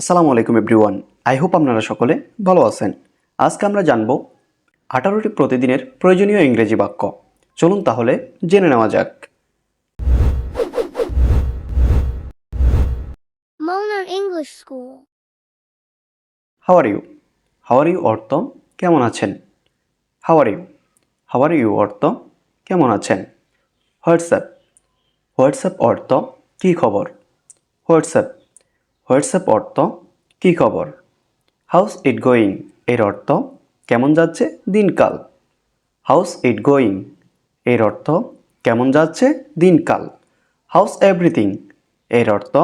আসসালামু আলাইকুম everyone I hope আপনারা সকলে ভালো আছেন। আজকে আমরা জানব আঠারোটি প্রতিদিনের প্রয়োজনীয় ইংরেজি বাক্য। চলুন তাহলে জেনে নেওয়া যাক। Mona English School. How are you how are you অর্থ কেমন আছেন? হাওয়ার ইউ হাওয়ার ইউ অর্থ কেমন আছেন? হোয়াটসঅ্যাপ হোয়াটসঅ্যাপ অর্থ কী খবর? হোয়াটসঅ্যাপ হোয়াটসঅ্যাপ অর্থ, কী খবর? হাউস ইট গোয়িং এর অর্থ, কেমন যাচ্ছে দিনকাল? হাউস ইট গোয়িং এর অর্থ, কেমন যাচ্ছে দিনকাল? হাউস এভরিথিং এর অর্থ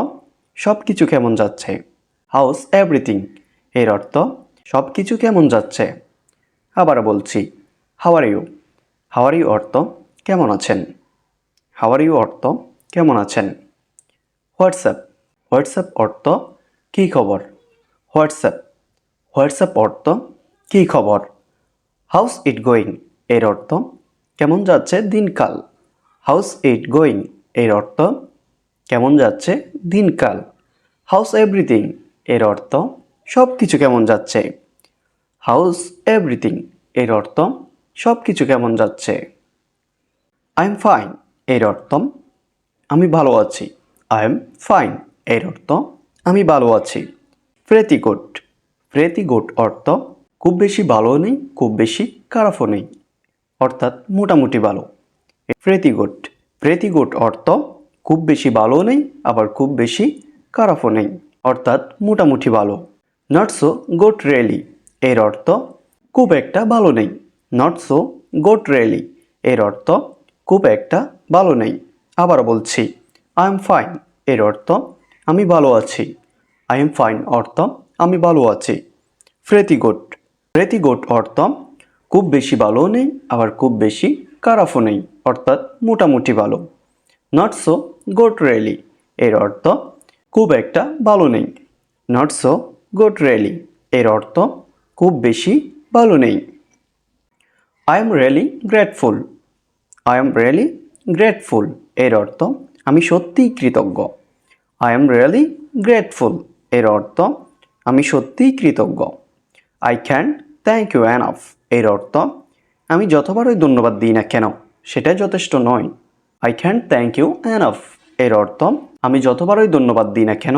সব কিছু কেমন যাচ্ছে? হাউস এভরিথিং এর অর্থ সব কিছু কেমন যাচ্ছে? আবার বলছি হাওয়ার ইউ হাওয়ার ইউ অর্থ, কেমন আছেন? হাওয়ার ইউ অর্থ, কেমন আছেন? হোয়াটসঅ্যাপ হোয়াটসঅ্যাপ অর্থ কী খবর? হোয়াটসঅ্যাপ। হোয়াটসঅ্যাপ অর্থ কী খবর? হাউস ইট গোয়িং এর অর্থ কেমন যাচ্ছে দিনকাল? হাউস ইট গোয়িং এর অর্থ কেমন যাচ্ছে দিনকাল? হাউস এভরিথিং এর অর্থ সব কিছু কেমন যাচ্ছে? হাউস এভরিথিং এর অর্থ সব কিছু কেমন যাচ্ছে? আই এম ফাইন এর অর্থ আমি ভালো আছি। আই এম ফাইন এর অর্থ, আমি ভালো আছি। প্রেতি গুড অর্থ, খুব বেশি ভালো নেই, খুব বেশি খারাপও নেই। অর্থাৎ মোটামুটি ভালো। প্রেতি গুড অর্থ, খুব বেশি ভালো নেই, আবার খুব বেশি খারাপও নেই। অর্থাৎ মোটামুটি ভালো। Not so good really. এর অর্থ, খুব একটা ভালো নেই। Not so good really. এর অর্থ, খুব একটা ভালো নেই। আবার বলছি, আই এম ফাইন। এর অর্থ আমি ভালো আছি। আই এম ফাইন অর্থ আমি ভালো আছি। ফ্রেতি গুড ফ্রেতি গুড অর্থ খুব বেশি ভালো নেই, আবার খুব বেশি খারাপও নেই, অর্থাৎ মোটামুটি ভালো। নট সো গোট রেলি এর অর্থ খুব একটা ভালো নেই। নট সো গুড রেলি এর অর্থ খুব বেশি ভালো নেই। I am really grateful I am really grateful এর অর্থ আমি সত্যিই কৃতজ্ঞ। আই এম রিয়েলি গ্রেটফুল এর অর্থ, আমি সত্যিই কৃতজ্ঞ। I can thank you enough এর অর্থ, আমি যতবারই ধন্যবাদ দিই না কেন, সেটা যথেষ্ট নয়। I can thank you enough এর অর্থ, আমি যতবারই ধন্যবাদ দিই না কেন,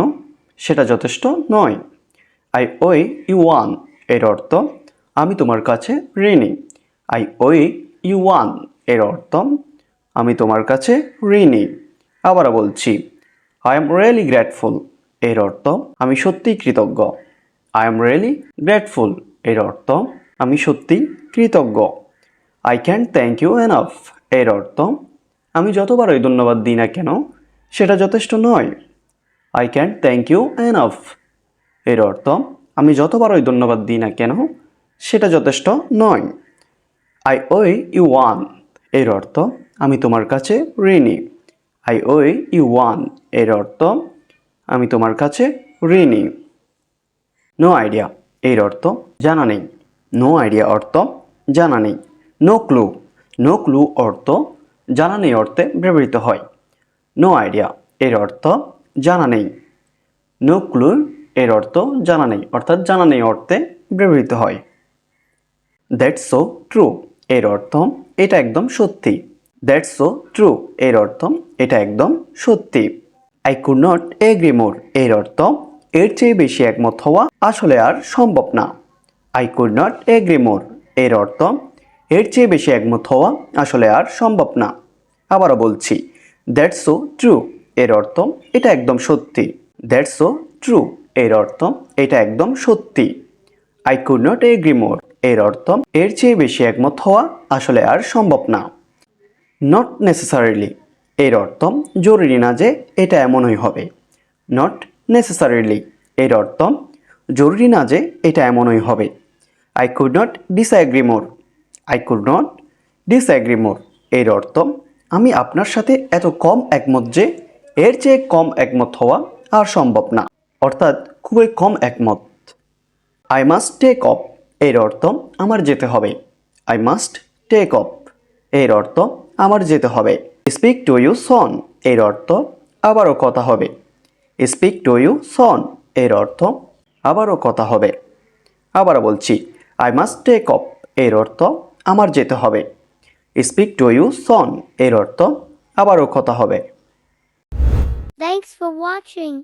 সেটা যথেষ্ট নয়। আই ওয়ে ইউ ওয়ানের অর্থ, আমি তোমার কাছে ঋণী। আই ওয়ে ইউ ওয়ানের অর্থ, আমি তোমার কাছে ঋণী। আবার বলছি আই এম রিয়েলি গ্রেটফুল এর অর্থ, আমি সত্যিই কৃতজ্ঞ। আই এম রিয়েলি গ্রেটফুল এর অর্থ, আমি সত্যিই কৃতজ্ঞ। I can thank you enough এর অর্থ, আমি যতবারই ধন্যবাদ দিই না কেন, সেটা যথেষ্ট নয়। I can thank you enough এর অর্থ, আমি যতবারই ধন্যবাদ দিই না কেন, সেটা যথেষ্ট নয়। আই ওয়ে ইউ ওয়ানের অর্থ, আমি তোমার কাছে ঋণী। আই ও ইউ ওয়ান, এর অর্থ আমি তোমার কাছে ঋণী। নো আইডিয়া, এর অর্থ জানা নেই। নো আইডিয়া অর্থ জানা নেই। নো ক্লু নো ক্লু অর্থ জানা নেই অর্থে ব্যবহৃত হয়। নো আইডিয়া, এর অর্থ জানা নেই। নো ক্লু, এর অর্থ জানা নেই, অর্থাৎ জানা নেই অর্থে ব্যবহৃত হয়। দ্যাটস সো ট্রু, এর অর্থ এটা একদম সত্যি। দ্যাটস সো ট্রু এর অর্থ, এটা একদম সত্যি। I could not agree more এর অর্থ, এর চেয়ে বেশি একমত হওয়া আসলে আর সম্ভব না। I could not agree more এর অর্থ, এর চেয়ে বেশি একমত হওয়া আসলে আর সম্ভব না। আবারও বলছি দ্যাটস সো ট্রু এর অর্থ, এটা একদম সত্যি। দ্যাটস সো ট্রু এর অর্থ, এটা একদম সত্যি। I could not agree more এর অর্থ, এর চেয়ে বেশি একমত হওয়া আসলে আর সম্ভব না। নট নেসেসারিলি এর অর্থ জরুরি না যে এটা এমনই হবে। নট নেসেসারিলি এর অর্থ জরুরি না যে এটা এমনই হবে। I could not disagree more I could not disagree more এর অর্থ আমি আপনার সাথে এত কম একমত যে এর চেয়ে কম একমত হওয়া আর সম্ভব না। অর্থাৎ খুবই কম একমত। আই মাস্ট টেক অফ এর অর্থ আমার যেতে হবে। আই মাস্ট টেক অফ এর অর্থ আমার যেতে হবে। স্পিক টু ইউ সন এর অর্থ আবারও কথা হবে। স্পিক টু ইউ সন এর অর্থ আবারও কথা হবে। আবারও বলছি আই মাস্ট টেক অফ এর অর্থ আমার যেতে হবে। স্পিক টু ইউ সন এর অর্থ আবারও কথা হবে। Thanks for watching.